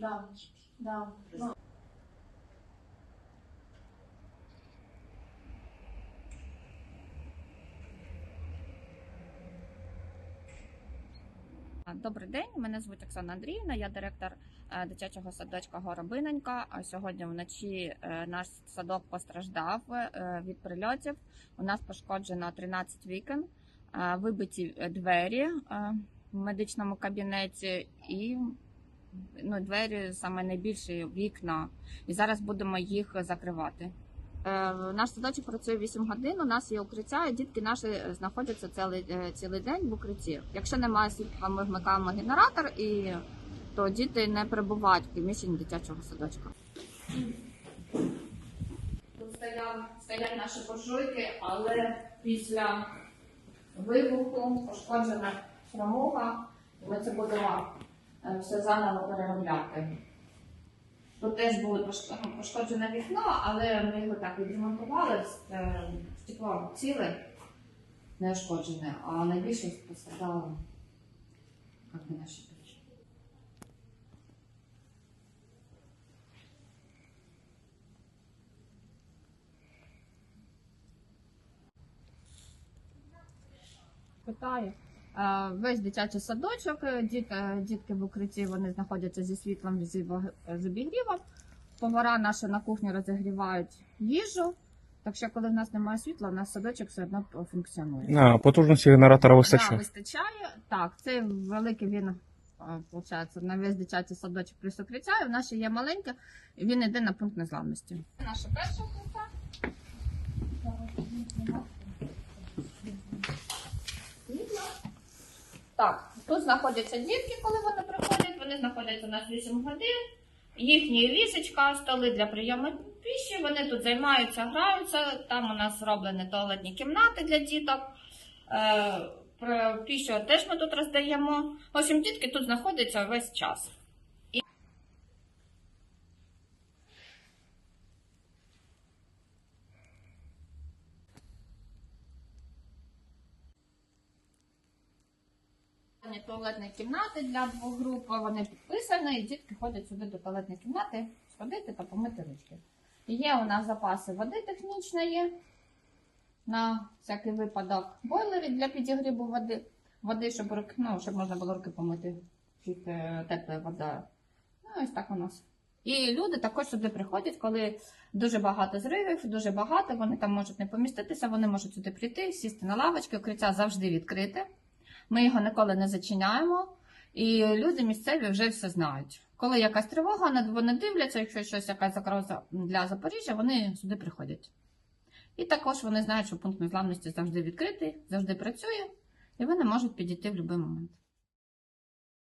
Да, да. Ну, Добрий день, мене звуть Оксана Андріївна, я директор е, дитячого садочка Горобиненька. Сьогодні вночі е, наш садок постраждав е, від прильотів. У нас пошкоджено 13 вікон, вибиті двері в медичному кабінеті і ну, двері саме найбільші вікна. І зараз будемо їх закривати. Е, Наш садочок працює 8 годин. У нас є укриття, і дітки наші знаходяться цілий, е, цілий день в укритті. Якщо немає світла, ми вмикаємо генератор, і то діти не перебувають в приміщенні дитячого садочка. Тут стояв, стоять наші буржуйки, але після вибуху пошкоджена фрамуга, ми це будемо все заново переробляти. Тут теж було пошкоджене вікно, але ми його так відремонтували. е, Стекло ціле, не ушкоджене, а найбільше пострадало як би, наші печі. Питаю. Е, Весь дитячий садочок, е, е, дітки в укритті вони знаходяться зі світлом зі з обігрівом. Повара наші на кухні розігрівають їжу. Так що, коли в нас немає світла, у нас садочок все одно функціонує. А, потужності генератора Да, вистачає. вистачає. Так, це великий він, виходить, на весь дитячий садочок плюс укриття. І в нас ще є маленьке, і він йде на пункт незламності. Наша перша укриття. Так, тут знаходяться дітки, коли вони приходять. Вони знаходяться у нас 8 годин. Їхні лісочка, столи для прийому піші. Вони тут займаються, граються. Там у нас зроблені туалетні кімнати для діток. Е, про піщу теж ми тут роздаємо. Общем, дітки тут знаходяться весь час. Вони Туалетні кімнати для двох груп, вони підписані, і дітки ходять сюди до туалетної кімнати сходити та помити ручки. Є у нас запаси води технічної на всякий випадок бойлери для підігріву води, води, щоб, руки, ну, щоб можна було руки помити під е, теплою водою. Ну, ось так у нас. І люди також сюди приходять, коли дуже багато зривів, дуже багато, вони там можуть не поміститися, вони можуть сюди прийти, сісти на лавочки, укриття завжди відкрите. Ми його ніколи не зачиняємо, і люди місцеві вже все знають. Коли якась тривога, вони дивляться, якщо щось якась загроза для Запоріжжя, вони сюди приходять. І також вони знають, що пункт незламності завжди відкритий, завжди працює, і вони можуть підійти в будь-який момент.